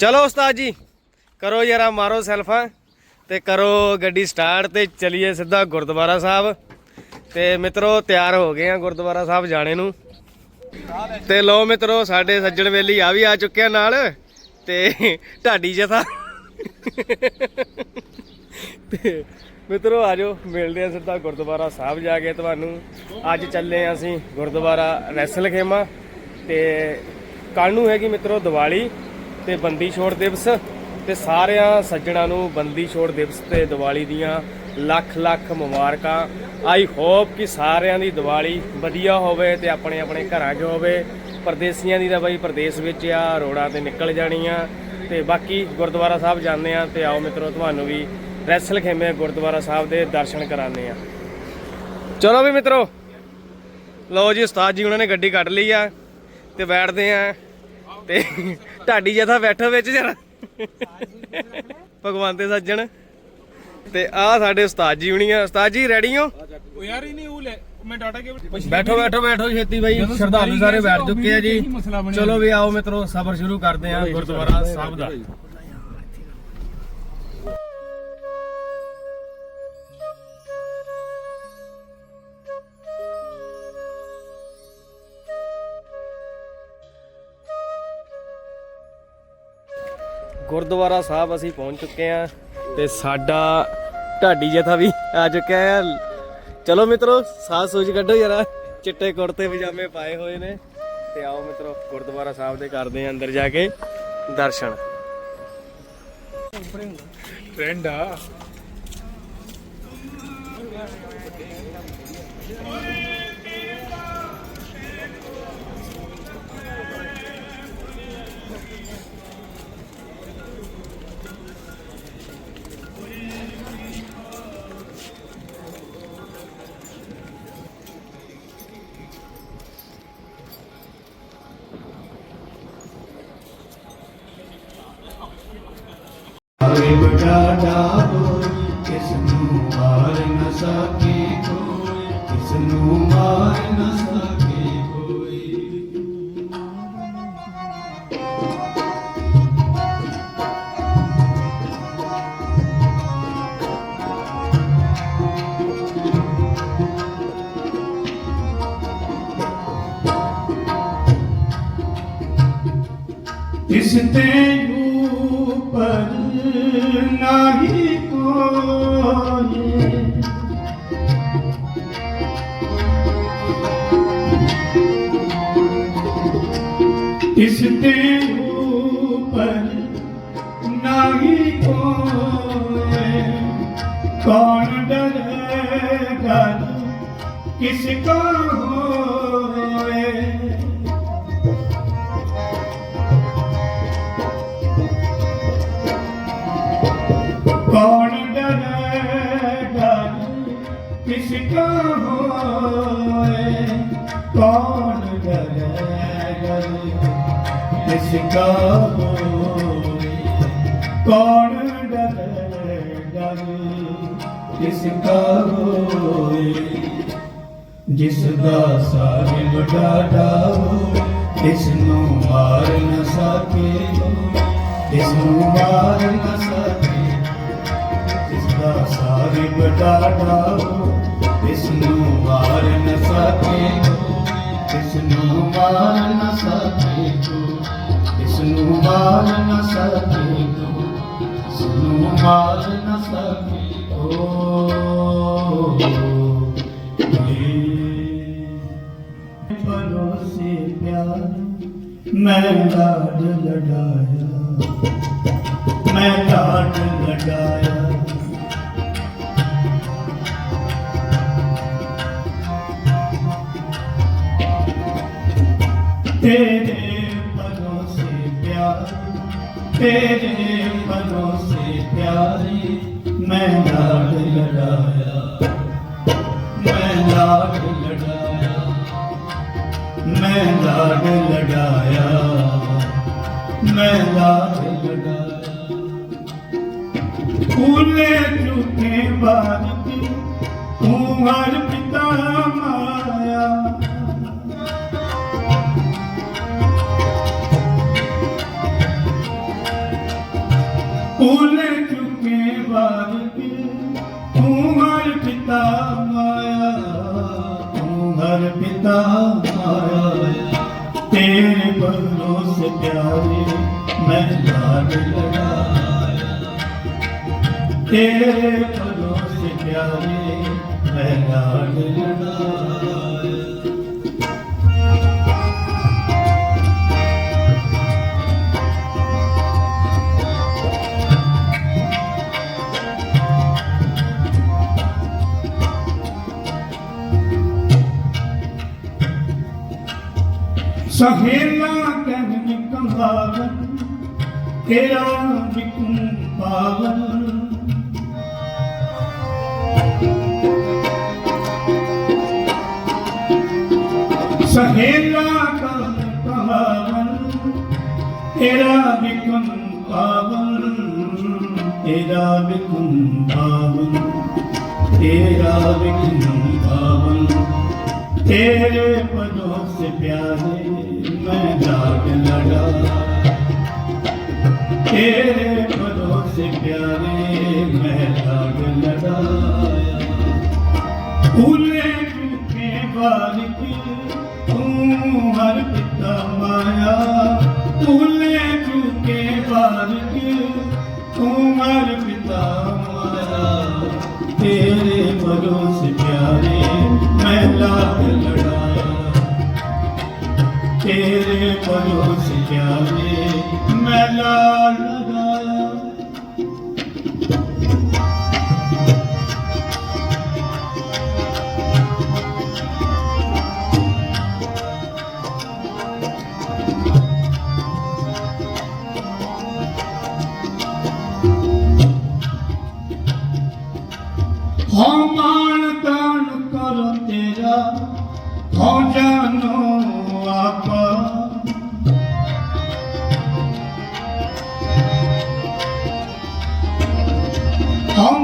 ਚਲੋ ਉਸਤਾਦ ਜੀ, ਕਰੋ ਯਾਰਾ ਮਾਰੋ ਸੈਲਫਾਂ ਤੇ ਕਰੋ ਗੱਡੀ ਸਟਾਰਟ ਤੇ ਚਲੀਏ ਸਿੱਧਾ ਗੁਰਦੁਆਰਾ ਸਾਹਿਬ। ਤੇ ਮਿੱਤਰੋ, ਤਿਆਰ ਹੋ ਗਏ ਆ ਗੁਰਦੁਆਰਾ ਸਾਹਿਬ ਜਾਣੇ ਨੂੰ। ਤੇ ਲੋ ਮਿੱਤਰੋ, ਸਾਡੇ ਸੱਜਣ ਵੇਲੀ ਆ ਵੀ ਆ ਚੁੱਕਿਆ ਨਾਲ ਤੇ ਢਾਡੀ ਜਥਾ। ਤੇ ਮਿੱਤਰੋ ਆਜੋ ਮਿਲਦੇ ਆ ਸਿੱਧਾ ਗੁਰਦੁਆਰਾ ਸਾਹਿਬ ਜਾ ਕੇ ਤੁਹਾਨੂੰ। ਅੱਜ ਚੱਲੇ ਆ ਅਸੀਂ ਗੁਰਦੁਆਰਾ ਰੈਸਲ ਖੇਮਾ ਤੇ ਕੱਲ ਨੂੰ ਹੈਗੀ ਮਿੱਤਰੋ ਦੀਵਾਲੀ। ਤੇ ਬੰਦੀ ਛੋੜ ਦਿਵਸ ਤੇ ਸਾਰਿਆਂ ਸੱਜਣਾਂ ਨੂੰ ਬੰਦੀ ਛੋੜ ਦਿਵਸ ਤੇ ਦੀਵਾਲੀ ਦੀਆਂ ਲੱਖ ਲੱਖ ਮੁਬਾਰਕਾਂ। ਆਈ ਹੋਪ ਕਿ ਸਾਰਿਆਂ ਦੀ ਦੀਵਾਲੀ ਵਧੀਆ ਹੋਵੇ ਤੇ ਆਪਣੇ ਆਪਣੇ ਘਰਾਂ 'ਚ ਹੋਵੇ। ਪਰਦੇਸੀਆਂ ਦੀ ਤਾਂ ਬਈ ਪਰਦੇਸ ਵਿੱਚ ਆ, ਰੋੜਾਂ ਤੇ ਨਿਕਲ ਜਾਣੀ ਆ ਤੇ ਬਾਕੀ ਗੁਰਦੁਆਰਾ ਸਾਹਿਬ ਜਾਂਦੇ ਆ ਤੇ ਆਓ ਮਿੱਤਰੋ, ਤੁਹਾਨੂੰ ਵੀ ਰੈਸਲ ਖੇਮੇ ਗੁਰਦੁਆਰਾ ਸਾਹਿਬ ਦੇ ਦਰਸ਼ਨ ਕਰਾਉਂਦੇ ਆ ਚਲੋ ਵੀ ਮਿੱਤਰੋ, ਲਓ ਜੀ ਉਸਤਾਦ ਜੀ, ਉਹਨਾਂ ਨੇ ਗੱਡੀ ਕੱਢ ਲਈ ਆ ਤੇ ਬੈਠਦੇ ਆ ਤੇ ਢਾਡੀ ਜਥਾ ਬੈਠੋ ਵਿੱਚ ਜਰਾ। ਭਗਵਾਨ ਦੇ ਸੱਜਣ। ਤੇ ਆ ਸਾਡੇ ਉਸਤਾਦ ਜੀ ਹੁਣੀ ਆ। ਉਸਤਾਦ ਜੀ ਰੈਡੀ ਹੋ? ਉਹ ਯਾਰ ਇਹ ਨਹੀਂ ਉਹ ਲੈ ਮੈਂ ਡਾਟਾ ਕੇ ਬੈਠੋ ਬੈਠੋ ਬੈਠੋ ਛੇਤੀ ਬਾਈ। ਸ਼ਰਧਾਲੂ ਸਾਰੇ ਬੈਠ ਚੁੱਕੇ ਆ ਜੀ। ਚਲੋ ਵੀ ਆਓ ਮਿੱਤਰੋ ਸਫ਼ਰ ਸ਼ੁਰੂ ਕਰਦੇ ਆ ਗੁਰਦੁਆਰਾ ਸਾਹਿਬ ਦਾ। ਗੁਰਦੁਆਰਾ ਸਾਹਿਬ ਅਸੀਂ ਪਹੁੰਚ ਚੁੱਕੇ ਆ ਤੇ ਸਾਡਾ ਢਾਡੀ ਜਥਾ ਵੀ ਆ ਚੁੱਕਿਆ ਹੈ। ਚਲੋ ਮਿੱਤਰੋ ਸਾਹ ਸੂਝ ਕੱਢੋ ਜਰਾ। ਚਿੱਟੇ ਕੁੜਤੇ ਪਜਾਮੇ ਪਾਏ ਹੋਏ ਨੇ। ਤੇ ਆਓ ਮਿੱਤਰੋ, ਗੁਰਦੁਆਰਾ ਸਾਹਿਬ ਦੇ ਕਰਦੇ ਆ ਅੰਦਰ ਜਾ ਕੇ ਦਰਸ਼ਨ। ਟ੍ਰੈਂਡ ਆ। ਹਰੇ ਬਟਾਟਾ ਹੋਏ, ਕਿਸ ਨੂੰ ਮਾਰ ਨ ਸਕੇ ਕੋਈ, ਕਿਸ ਨੂੰ ਮਾਰ ਨ ਸਕੇ ਕੋਈ। ਇਸ ਤੇ ਇਸ ਤੇ ਉਪਰ ਨਹੀਂ ਕੋਈ ਕੌਣ ਡਰੇਗਾ? ਕੌਣ ਡਰੇ ਗਾਈ ਕਿਸ ਕਾ ਹੋਏ? ਜਿਸ ਦਾ ਸਾਰੇ ਵਡਾਡਾ ਹੋ ਇਸ ਨੂੰ ਮਾਰ ਨਾ ਸਕੇ ਇਸ ਨੂੰ ਮਾਰ ਨਾ ਸਕੇ ਜਿਸ ਦਾ ਸਾਰੇ ਵਡਾਡਾ ਹੋ ਇਸ ਨੂੰ ਮਾਰ ਨਾ ਸਕੇ ਇਸ ਨੂੰ ਮਾਰ ਨਾ ਸਕੇ ਨੂੰ ਮਾਰ ਨ ਸਕੇ ਇਸ ਨੂੰ ਮਾਰ ਨ ਸਕੇ ਓ ਭਰੋਸੇ ਪਿਆਰ ਮੈਂ ਲਾਡ ਲਡਾਇਆ ਮੈਂ ਲਾਡ ਲਡਾਇਆ ਤੇਰੇ ਭਰੋਸੇ ਪਿਆਰ ਤੇਰੇ ਪਿਆਰੀ, ਮੈਂ ਲਾਡ ਲਡਾਇਆ ਮੈਂ ਲਾਡ ਲਡਾਇਆ ਮੈਂ ਲਾਡ ਲਡਾਇਆ ਮੈਂ ਲਾਡ ਲਡਾਇਆ ਫੂਲੇ ਝੂਠੇ ਬਾਤ ਤੂੰ ਹਰ ਪਿਤਾ ਮਾਇਆ ਭੁੱਲ ਚੁੱਕੇ ਬਾਲਕ ਤੂੰ ਹਰ ਪਿਤਾ ਮਾਇਆ, ਤੂੰ ਹਰ ਪਿਤਾ ਮਾਇਆ। ਤੇਰੇ ਭਰੋਸੇ ਪਿਆਰੇ ਮੈਂ ਲਾਡ ਲੜਾਇਆ। ਤੇਰੇ ਭਰੋਸੇ ਪਿਆਰੇ ਮੈਂ ਲਾਡ ਲੜਾਇਆ। ਸਹੇਲਾ ਕਹਿਨ ਕੰਹਾਲ ਤੇਰਾ ਵਿਕੂ ਪਾਵਨ ਸਹੇਲਾ ਕਹਿਨ ਕੰਹਾਲ ਤੇਰਾ ਵਿਕਮ ਪਾਵਨ ਤੇਰਾ ਵਿਕਮ ਪਾਵਨ ਤੇਰਾ ਵਿਕਮ ਪਾਵਨ ਤੇਰੇ ਪਦ से प्यारे मैं लाग लड़ा तेरे पदों से प्यारे मैं लाग लड़ाया भूले चूके बारिक तू हर पिता माया ਤੇਰੇ ਪਰੋਸ ਜਾਵੇ ਮੈਂ ਲਾਲ ਲਗਾਇਆ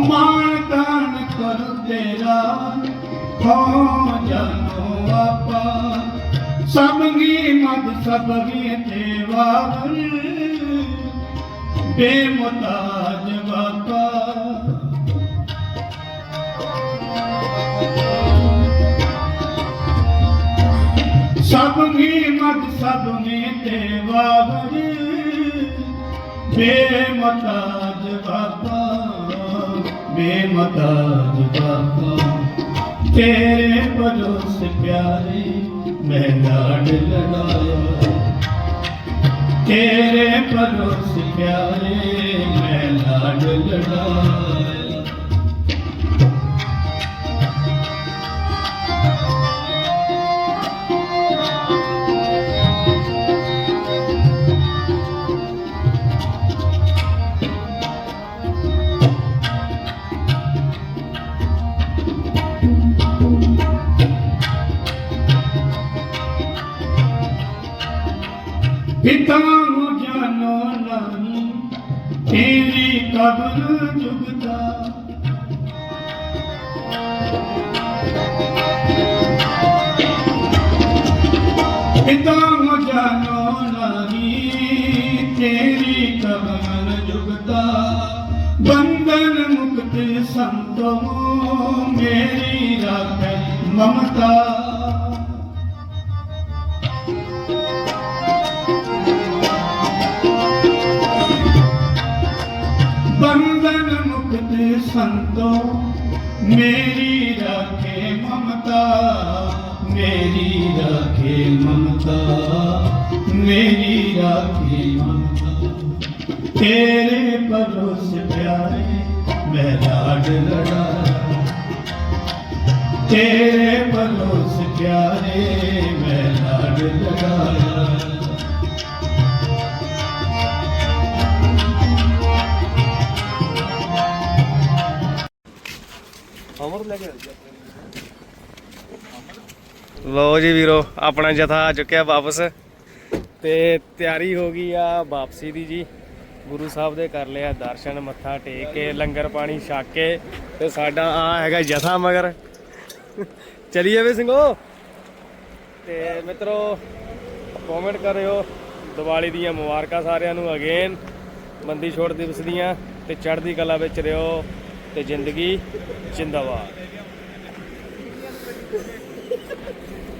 ਹੋ ਮਾਣ ਤਾਣ ਕਰੋ ਤੇਰਾ ਹੋ ਜਾਨੋ ਆਪਾ ਸਭਗੀ ਮਦ ਸਭਗੀ ਦੇਵਾ ਬੇਮੁਤਾਜ ਬਾਪਾ ਸਭ ਮਤ ਸਭ ਨੇ ਬੇਮਤਾਜ ਬਾਬਾ। ਬੇਮਤਾਜ ਬਾਬਾ ਤੇਰੇ ਪਰੋਸ ਪਿਆਰੇ ਮੈਂ ਲਾਡ ਲਗਾਇਆ। ਤੇਰੇ ਪਰੋਸ ਪਿਆਰੇ ਮੈਂ ਲਾਡ ਲਗਾਇਆ। ਪਿਤਾ ਨੂੰ ਜਾਨੋ ਨਹੀਂ ਤੇਰੀ ਕਬਰ ਜੁਗਤਾ ਪਿਤਾ ਨੂੰ ਜਾਨੋ ਨਹੀਂ ਤੇਰੀ ਕਬਰ ਜੁਗਤਾ ਬੰਧਨ ਮੁਕਤ ਸੰਤੋ ਮੇਰੀ ਰੱਖੈ ਮਮਤਾ। ਸੰਤੋ, ਮੇਰੀ ਰਾਖੇ ਮਮਤਾ, ਮੇਰੀ ਰਾਖੇ ਮਮਤਾ, ਮੇਰੀ ਰਾਖੇ ਮਮਤਾ। ਤੇਰੇ ਪਰੋਸ ਪਿਆਰੇ ਮੈਂ ਲਾਡ ਲੜਾਇਆ ਤੇਰੇ ਪਰੋਸ ਪਿਆਰੇ ਮੈਂ ਲਾਡ ਲੜਾਇਆ ਲੋ ਜੀ ਵੀਰੋ, ਆਪਣਾ ਜਥਾ ਆ ਚੁੱਕਿਆ ਵਾਪਸ। ਤੇ ਤਿਆਰੀ ਹੋ ਗਈ ਆ ਵਾਪਸੀ ਦੀ ਜੀ। ਗੁਰੂ ਸਾਹਿਬ ਦੇ ਕਰ ਲਿਆ ਦਰਸ਼ਨ, ਮੱਥਾ ਟੇਕ ਕੇ, ਲੰਗਰ ਪਾਣੀ ਛਕ ਕੇ, ਤੇ ਸਾਡਾ ਆ ਹੈਗਾ ਜਥਾ ਮਗਰ। ਚਲੀਏ ਵੇ ਸਿੰਘੋ? ਤੇ ਮਿੱਤਰੋ ਕਮੈਂਟ ਕਰਿਓ। ਦੀਵਾਲੀ ਦੀਆਂ ਮੁਬਾਰਕਾਂ ਸਾਰਿਆਂ ਨੂੰ ਅਗੇਨ ਬੰਦੀ ਛੋੜ ਦਿਵਸ ਦੀਆਂ ਤੇ ਚੜ੍ਹਦੀ ਕਲਾ ਵਿੱਚ ਰਿਓ। ਤੇ ਜ਼ਿੰਦਗੀ ਜਿੰਦਾਬਾਦ।